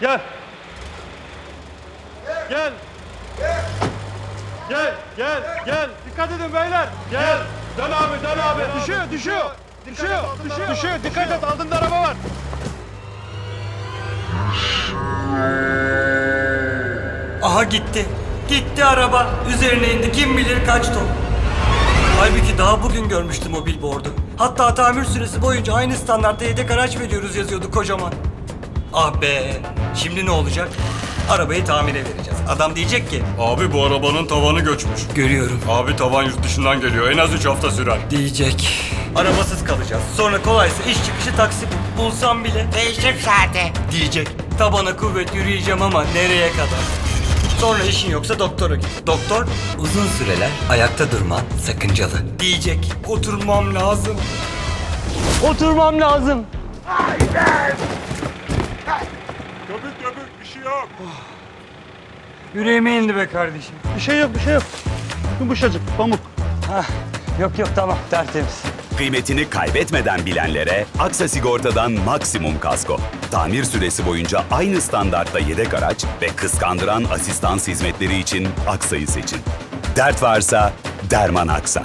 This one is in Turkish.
Gel. Gel. Gel, gel, gel. Dikkat edin beyler. Gel. Dön abi, dön abi. Düşüyor, düşüyor. Düşüyor, düşüyor. Düşüyor, dikkat et. Altında araba var. Aha gitti. Gitti araba. Üzerine indi kim bilir kaç ton. Halbuki daha bugün görmüştüm o billboardu. Hatta tamir süresi boyunca aynı standartta yedek araç veriyoruz yazıyordu kocaman. Ah be. Şimdi ne olacak? Arabayı tamire vereceğiz. Adam diyecek ki Abi bu arabanın tavanı göçmüş. görüyorum Abi tavan yurt dışından geliyor. En az 3 hafta sürer. diyecek. Arabasız kalacağız. Sonra kolaysa iş çıkışı taksi bul- bulsam bile Değişim saati. diyecek. Tabana kuvvet yürüyeceğim ama nereye kadar? Sonra işin yoksa doktora git. Doktor uzun süreler ayakta durman sakıncalı diyecek. Oturmam lazım. Oturmam lazım. Köpük köpük bir şey yok. Yüreğime indi be kardeşim. Bir şey yok, bir şey yok. Yumuşacık, pamuk. Hah, yok yok tamam tertemiz. Kıymetini kaybetmeden bilenlere Aksa Sigorta'dan maksimum kasko. Tamir süresi boyunca aynı standartta yedek araç ve kıskandıran asistans hizmetleri için Aksa'yı seçin. Dert varsa derman Aksa.